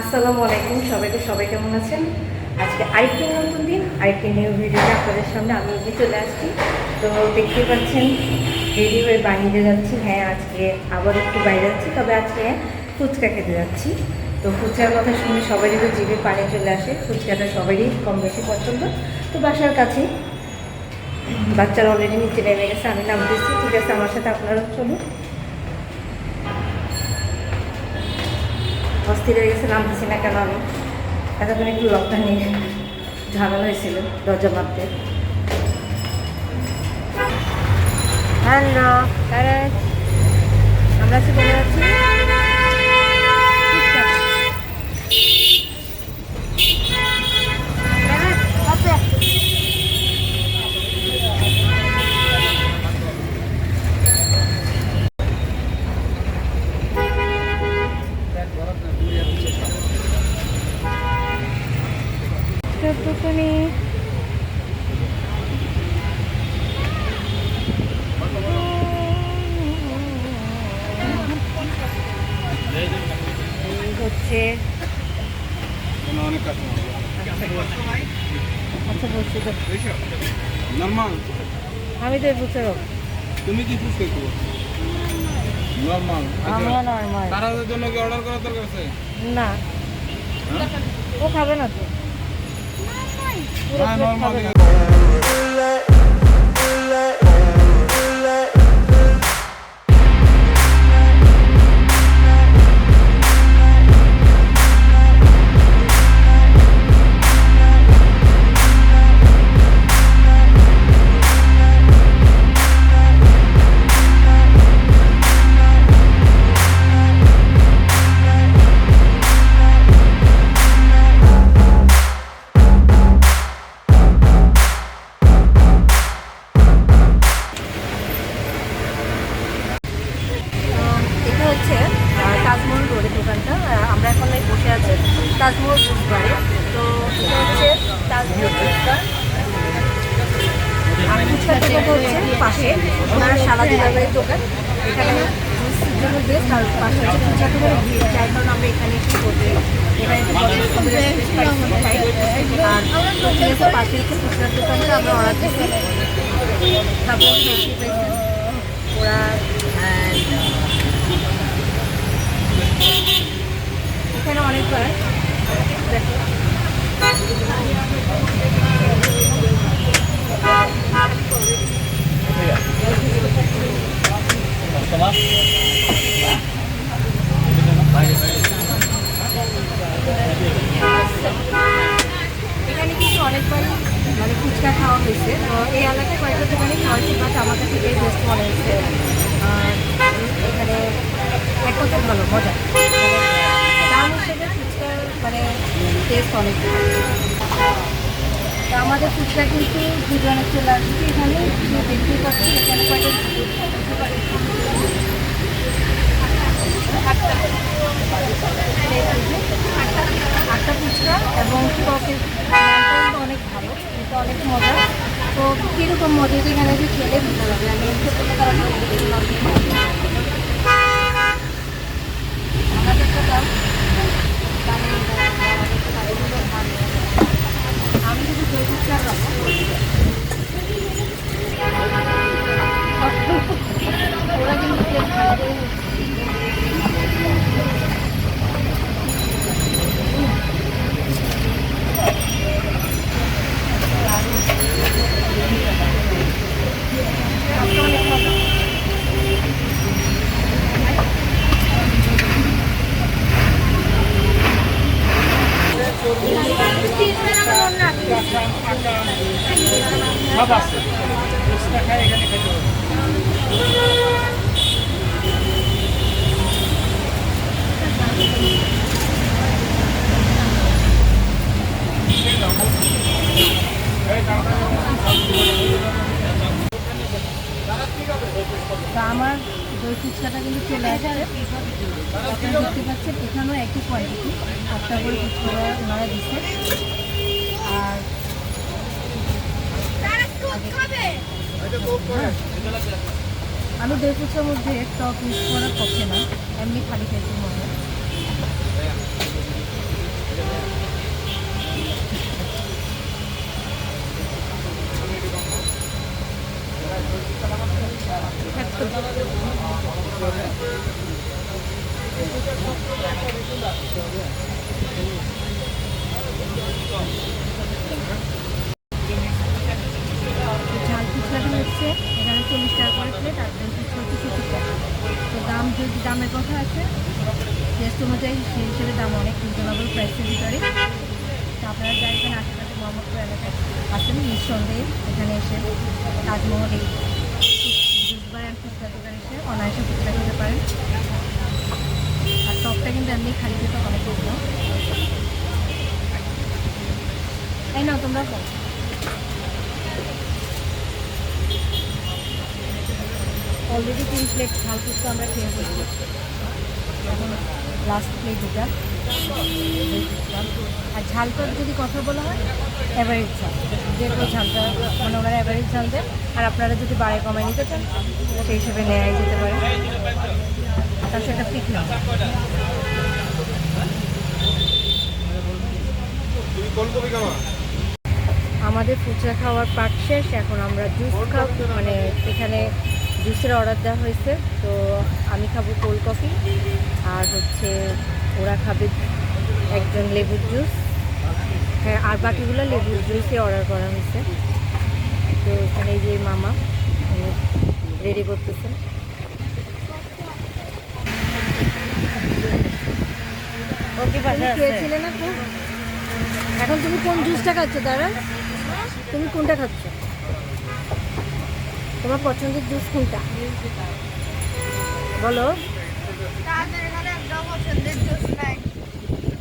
আসসালামু আলাইকুম সবাইকে, সবাই কেমন আছেন? আজকে আরেকটি নতুন দিন, আরেকটি নিউ ভিডিওতে আপনাদের সামনে আমি এগিয়ে চলে আসছি। তো দেখতে পাচ্ছেন রেডি হয়ে বাইরে যাচ্ছি। হ্যাঁ আজকে আবার একটু বাইরে যাচ্ছি, তবে আজকে ফুচকা খেতে যাচ্ছি। তো ফুচকার কথা শুনে সবারই তো জিভে পানি চলে আসে। ফুচকাটা সবারই কম বেশি পছন্দ। তো বাসার কাছেই বাচ্চারা অলরেডি নিচে নেমে গেছে, আমি নামতেছি। ঠিক আছে, আমার সাথে আপনারাও চলুন। অস্থির হয়ে গেছে, নামতেছি না কেন আমি? এতক্ষণ একটু লকটা নিয়ে ঝামেলা হয়েছিল দরজা মারতে। হ্যালো আমরা আজকে বলে যাচ্ছি টুকুনি এই হচ্ছে অনেক কাস্টমার আচ্ছা বলছি তো নর্মাল পারব তুমি কি ফুচকা খাব নর্মাল আমিও নর্মাল তারাদের জন্য কি অর্ডার করার দরকার আছে? না। ও খাবে না তো। নর্মাল তাজমহল বুধবারে তো এটা হচ্ছে তাজমহল আর ফুচকার দোকানটা হচ্ছে? পাশে। ওনারা সারা দিনের দোকান। এখানে জুসের পাশে হচ্ছে ভিড় যার কারণে আমরা এখানে একটু করতে এখানে একটু আর ঠিক পাশে হচ্ছে ফুচকার আমরা অর্ডার দিচ্ছি। তারপর ওরা এখানে অনেকবার দেখো এখানে কিন্তু অনেকবারই মানে ফুচকা খাওয়া হয়েছে তো এই এলাকায় কয়েকটা দোকানে খাওয়া হয়েছে বাট আমার কাছে এটাই বেস্ট মনে হয়েছে আর এখানে এক কথা ভালো মজা মানে দাম হিসেবে ফুচকার মানে টেস্ট অনেক। তো আমাদের ফুচকা কিন্তু দুজনে চলে আসছে। এখানে যে দেখতেই পাচ্ছি, এখানে কয়েকটা আটটা ফুচকা এবং টকের অনেক ভালো, এটা অনেক মজা। তো কীরকম মজা এখানে যে খেলে বুঝতে পারবে আমি আমাদের তো আমি দই ফুচকা খাব ওরা কিন্তু সব আমার দই ফুচকাটা কিন্তু চলে আসছে। আপনারা দেখতে পাচ্ছেন, এখানেও একই কোয়ান্টিটি আটটা করে ফুচকা ওনারা দিচ্ছে আর আমি দেড় মধ্যে টক মিক্স করার পক্ষে না এমনি খালি খাইতে মনে হয়। ঝাল ফুচকাটা হচ্ছে এখানে চল্লিশ টাকা করে প্লেট আর ঝাল ফুচকা হচ্ছে সত্তর টাকা যদি দামের কথা আছে টেস্ট অনুযায়ী সেই হিসেবে দাম অনেক রিজনেবল প্রাইসের ভিতরে। তো আপনারা যারা এখানে আশেপাশে মোহাম্মদপুর এলাকায় আসেন নিঃসন্দেহে এখানে এসে তাজমহল এই জুসবার অ্যান্ড ফুচকা দোকানে এসে অনায়াসে ফুচকা খেতে পারেন। আর টপটা কিন্তু এমনি খালি খেতে অনেক উঠল এই নাও তোমরা। অলরেডি তিন প্লেট ঝাল ফুচকা আমরা খেয়ে ফেলছি এখন লাস্ট প্লেট এটা। আর ঝালটার যদি কথা বলা হয় অ্যাভারেজ ঝাল। যে কোনো ঝালটা মানে ওনারা অ্যাভারেজ ঝাল দেন, আর আপনারা যদি বাড়ায় কমায় নিতে চান, সেই হিসেবে নেওয়াই যেতে পারে। তার সেটা পিক নাও আমাদের ফুচকা খাওয়ার পাট শেষ। এখন আমরা জুস খাব। মানে এখানে জুসের অর্ডার দেওয়া হয়েছে তো আমি খাব কোল্ড কফি আর হচ্ছে ওরা খাবে একজন লেবুর জুস হ্যাঁ আর বাকিগুলো লেবুর জুসই অর্ডার করা হয়েছে। তো এখানে যে মামা রেডি করতেছেন খেয়েছিলে না খুব? এখন তুমি কোন জুসটা খাচ্ছ দাঁড়া তুমি কোনটা খাচ্ছ? তোমার পছন্দের জুস কোনটা? বলো।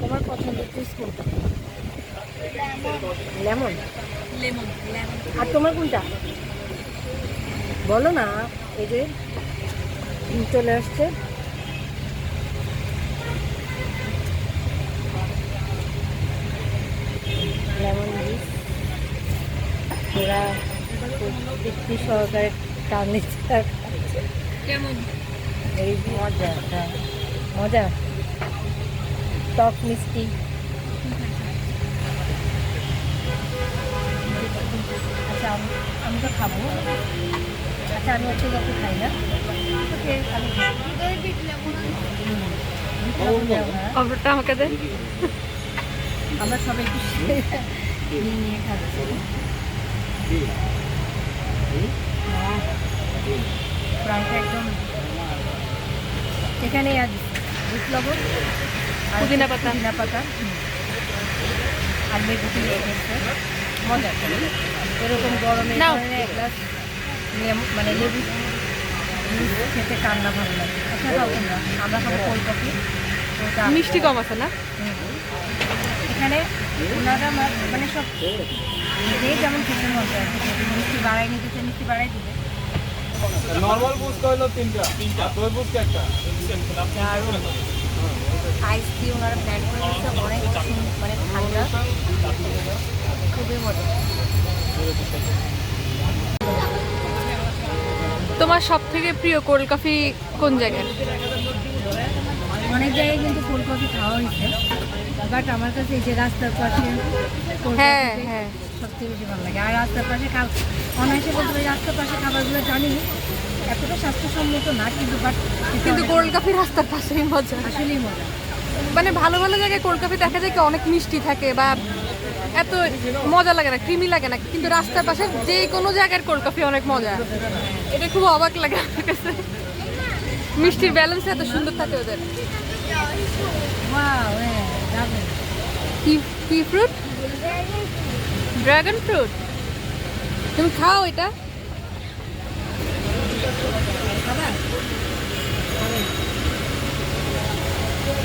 তোমার পছন্দের জুস কোনটা? লেমন। আর তোমার কোনটা? বলো না যে চলে আসছে। Lemon juice. ওরা তৃপ্তি সহকারে খাচ্ছে। কেমন? এই মজা হ্যাঁ। মজা? টক মিষ্টি। আচ্ছা আমি আমি তো খাব। আচ্ছা আমি হচ্ছে যত খাই না। লেমন খবরটা আমাকে দেন আমরা সবাই নিয়ে খাচ্ছি। প্রাণটা একদম এখানে আজ বিট লবণ আর পুদিনা পাতা। পুদিনা পাতা। আর লেবু দিয়ে মজা। এরকম গরমে এক গ্লাস মানে লেবু খেতে কান্না ভালো লাগে? আচ্ছা খাব না আমরা খাব মিষ্টি কম আছে না? এখানে ওনারা মানে সব যে যেমন খেতে মজা আর কি। মিষ্টি বাড়াই নিতে চাই মিষ্টি বাড়াই দিবে। নর্মাল ফুচকা হলো তিনটা। তিনটা দই ফুচকা একটা। আইস দিয়ে ওনারা প্ল্যান করে অনেক মানে ঠান্ডা। খুবই মজা। তোমার সব থেকে প্রিয় কোল্ড কফি কোন জায়গায়? অনেক জায়গায় কিন্তু কোল্ড কফি খাওয়া হয়েছে। বাট আমার কাছে এই যে রাস্তার পাশে হ্যাঁ, হ্যাঁ। সবচেয়ে বেশি ভালো লাগে। আর রাস্তার পাশে অনায়াসে বলতে পারি রাস্তার পাশে খাবারগুলো জানি এতটা স্বাস্থ্যসম্মত না কিন্তু বাট কিন্তু কোল্ড কফি রাস্তার পাশেই মজা। আসলেই মজা। মানে ভালো ভালো জায়গায় কোল্ড কফি দেখা যায় কি অনেক মিষ্টি থাকে বা এত মজা লাগে না ক্রিমি লাগে না কিন্তু রাস্তার পাশে যে কোনো জায়গার কোল্ড কফি অনেক মজা। এটা খুব অবাক লাগে আমার কাছে। মিষ্টির ব্যালেন্স এত সুন্দর থাকে ওদের। কি কি ফ্রুট ড্রাগন ফ্রুট তুমি খাও এটা।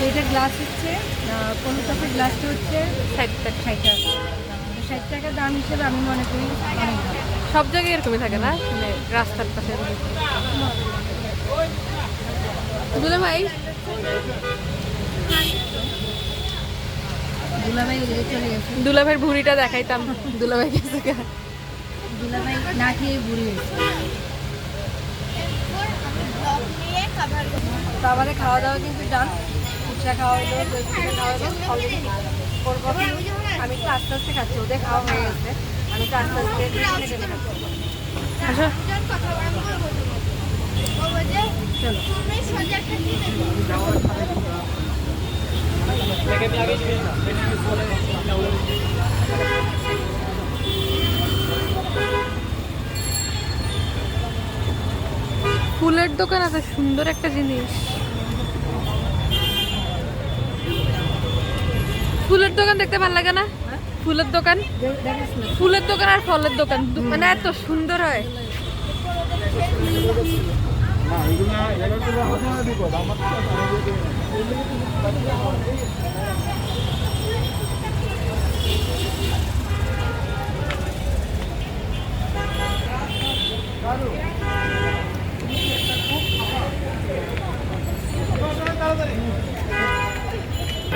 এটা গ্লাস হচ্ছে কোনো কাপের গ্লাসটা হচ্ছে ষাট টাকা। ষাট টাকা। ষাট টাকা দাম হিসেবে আমি মনে করি অনেক। সব জায়গায় এরকমই থাকে না? মানে রাস্তার পাশে দুলে ভাই দুলাভাই ওদিকে চলে গেছে দুলাভাইয়ের ভুঁড়িটা দেখাইতাম। দুলাভাই গেছে। দুলাভাই না খেয়ে বুড়ি হয়েছে। আমাদের খাওয়া দাওয়া কিন্তু ডান ফুচকা খাওয়া হলো দই ফুচকা খাওয়া হলো অলরেডি করব। আমি তো আস্তে আস্তে খাচ্ছি ওদের খাওয়া হয়ে গেছে। আমি তো আস্তে আস্তে আসো চলো। ফুলের দোকান এত সুন্দর একটা জিনিস। ফুলের দোকান দেখতে ভালো লাগে না? ফুলের দোকান? ফুলের দোকান আর ফলের দোকান মানে এত সুন্দর হয়।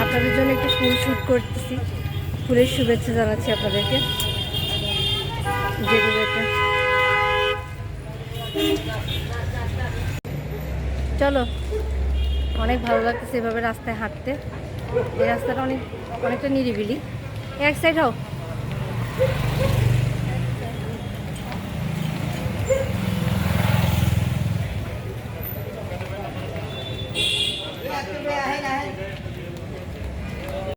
আপনাদের জন্য একটু ফুল শ্যুট করতেছি। ফুলের শুভেচ্ছা জানাচ্ছি আপনাদেরকে। চলো। অনেক ভালো লাগতেছে এভাবে রাস্তায় হাঁটতে। এই রাস্তাটা অনেক অনেকটা নিরিবিলি। এক সাইড হও।